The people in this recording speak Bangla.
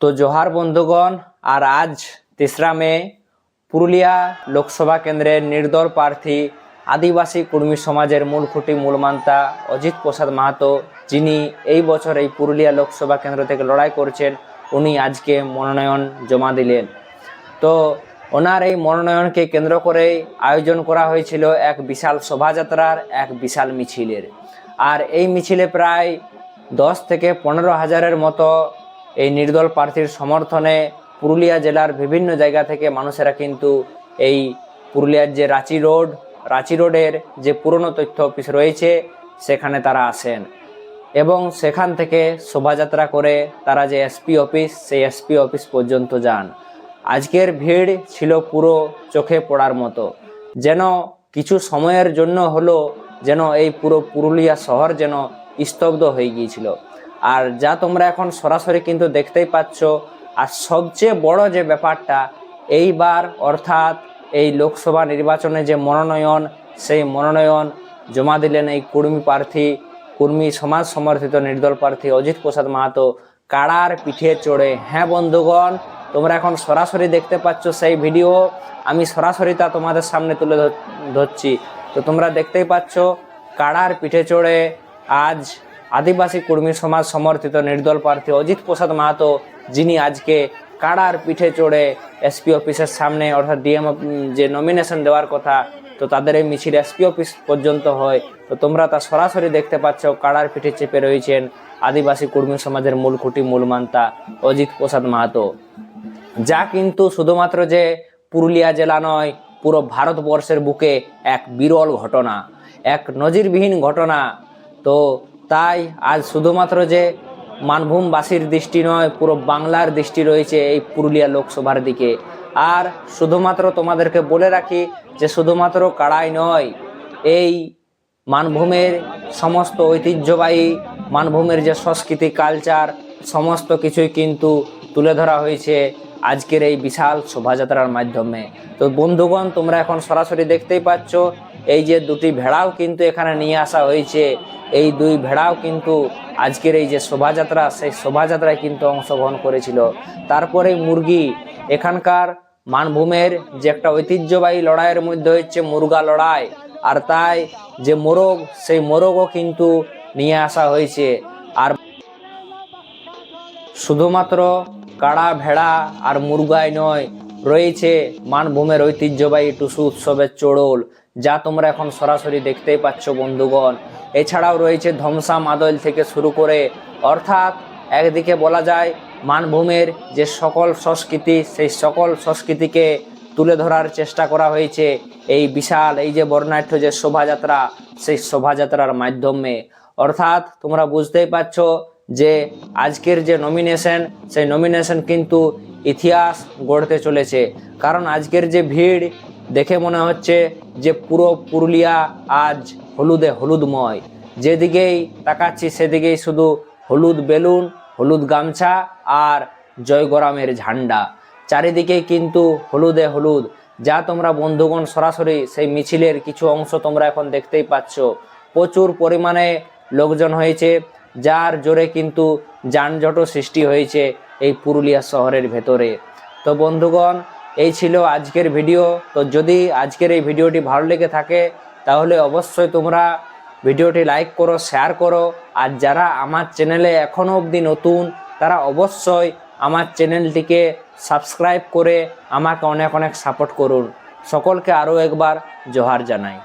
তো জোহার বন্ধুগণ, আর আজ তেসরা মে, পুরুলিয়া লোকসভা কেন্দ্রের নির্দল প্রার্থী আদিবাসী কুর্মী সমাজের মূল খুঁটি মূলমান্তা অজিত প্রসাদ মাহাতো, যিনি এই বছর এই পুরুলিয়া লোকসভা কেন্দ্র থেকে লড়াই করছেন, উনি আজকে মনোনয়ন জমা দিলেন। তো ওনার এই মনোনয়নকে কেন্দ্র করেই আয়োজন করা হয়েছিল এক বিশাল শোভাযাত্রার, এক বিশাল মিছিলের। আর এই মিছিলে প্রায় দশ থেকে পনেরো হাজারের মতো এই নির্দল প্রার্থীর সমর্থনে পুরুলিয়া জেলার বিভিন্ন জায়গা থেকে মানুষেরা কিন্তু এই পুরুলিয়ার যে রাঁচি রোড, রাঁচি রোডের যে পুরনো তথ্য অফিস রয়েছে, সেখানে তারা আসেন। এবং সেখান থেকে শোভাযাত্রা করে তারা যে এসপি অফিস, সেই এসপি অফিস পর্যন্ত যান। আজকের ভিড় ছিল পুরো চোখে পড়ার মতো। যেন কিছু সময়ের জন্য হলো যেন এই পুরো পুরুলিয়া শহর যেন স্তব্ধ হয়ে গিয়েছিল। আর যা তোমরা এখন সরাসরি কিন্তু দেখতেই পাচ্ছ, আর সবচেয়ে বড় যে ব্যাপারটা, এইবার অর্থাৎ এই লোকসভা নির্বাচনে যে মনোনয়ন, সেই মনোনয়ন জমা দিলেন এই কুর্মী প্রার্থী, কুর্মী সমাজ সমর্থিত নির্দল প্রার্থী অজিত প্রসাদ মাহাতো। কাড়ার পিঠে চড়ে হ্যাঁ বন্ধুগণ, তোমরা এখন সরাসরি দেখতে পাচ্ছ সেই ভিডিও, আমি সরাসরি তা তোমাদের সামনে তুলে ধরছি। তো তোমরা দেখতেই পাচ্ছ কাড়ার পিঠে চড়ে আজ আদিবাসী কর্মী সমাজ সমর্থিত নির্দল প্রার্থী অজিত প্রসাদ মাহাতো, যিনি আজকে কাড়ার পিঠে চড়ে এসপি অফিসের সামনে, অর্থাৎ ডিএম যে নমিনেশন দেওয়ার কথা, তো তাদের এই মিছিল এসপি অফিস পর্যন্ত হয়। তো তোমরা তা সরাসরি দেখতে পাচ্ছ, কাড়ার পিঠে চেপে রয়েছেন আদিবাসী কর্মী সমাজের মূল খুঁটি, মূল মান্তা অজিত প্রসাদ মাহাতো। যা কিন্তু শুধুমাত্র যে পুরুলিয়া জেলা নয়, পুরো ভারতবর্ষের বুকে এক বিরল ঘটনা, এক নজিরবিহীন ঘটনা। তো তাই আজ শুধুমাত্র যে মানভূমবাসীর দৃষ্টি নয়, পুরো বাংলার দৃষ্টি রয়েছে এই পুরুলিয়া লোকসভার দিকে। আর শুধুমাত্র তোমাদেরকে বলে রাখি যে শুধুমাত্র কাড়াই নয়, এই মানভূমের সমস্ত ঐতিহ্যবাহী, মানভূমের যে সংস্কৃতি কালচার সমস্ত কিছুই কিন্তু তুলে ধরা হয়েছে আজকের এই বিশাল শোভাযাত্রার মাধ্যমে। তো বন্ধুগণ, তোমরা এখন সরাসরি দেখতেই পাচ্ছ এই যে দুটি ভেড়াও কিন্তু এখানে নিয়ে আসা হয়েছে, এই দুই ভেড়াও কিন্তু আজকের এই যে শোভাযাত্রা, সেই শোভাযাত্রায় কিন্তু অংশগ্রহণ করেছিল। তারপরে মুরগি, এখানকার মানভূমের যে একটা ঐতিহ্যবাহী লড়াইয়ের মধ্যে হচ্ছে মুরগা লড়াই, আর তাই যে মোরগ, সেই মোরগও কিন্তু নিয়ে আসা হয়েছে। আর শুধুমাত্র কাড়া, ভেড়া আর মুরগাই নয় রয়েছে মানভূমের ঐতিহ্যবাহী টুসু উৎসবের চড়ল, যা তোমরা এখন সরাসরি দেখতেই পাচ্ছ বন্ধুগণ। এছাড়াও রয়েছে ধমসা মাদল থেকে শুরু করে, অর্থাৎ একদিকে বলা যায় মানভূমের যে সকল সংস্কৃতি, সেই সকল সংস্কৃতিকে তুলে ধরার চেষ্টা করা হয়েছে এই বিশাল, এই যে বর্ণাঢ্য যে শোভাযাত্রা, সেই শোভাযাত্রার মাধ্যমে। অর্থাৎ তোমরা বুঝতেই পারছ যে আজকের যে নমিনেশন সেই নমিনেশন কিন্তু ইতিহাস গড়তে চলেছে। কারণ আজকের যে ভিড়, দেখে মনে হচ্ছে যে পুরো পুরুলিয়া আজ হলুদে হলুদময়। যেদিকেই তাকাচ্ছি সেদিকেই শুধু হলুদ বেলুন, হলুদ গামছা আর জয়গরামের ঝান্ডা। চারিদিকে কিন্তু হলুদে হলুদ। যা তোমরা বন্ধুগণ সরাসরি সেই মিছিলের কিছু অংশ তোমরা এখন দেখতেই পাচ্ছ। প্রচুর পরিমাণে লোকজন হয়েছে, যার জোরে কিন্তু যানজটও সৃষ্টি হয়েছে। এই পুরুলিয়া শহরের ভেতরে। তো বন্ধুগণ, এই ছিল আজকের ভিডিও। তো যদি আজকের এই ভিডিওটি ভালো লেগে থাকে, তাহলে অবশ্যই তোমরা ভিডিওটি লাইক করো, শেয়ার করো। আর যারা আমার চ্যানেলে এখনও অবধি নতুন, তারা অবশ্যই আমার চ্যানেলটিকে সাবস্ক্রাইব করে আমাকে অনেক অনেক সাপোর্ট করুন। সকলকে আরও একবার জোহার জানাই।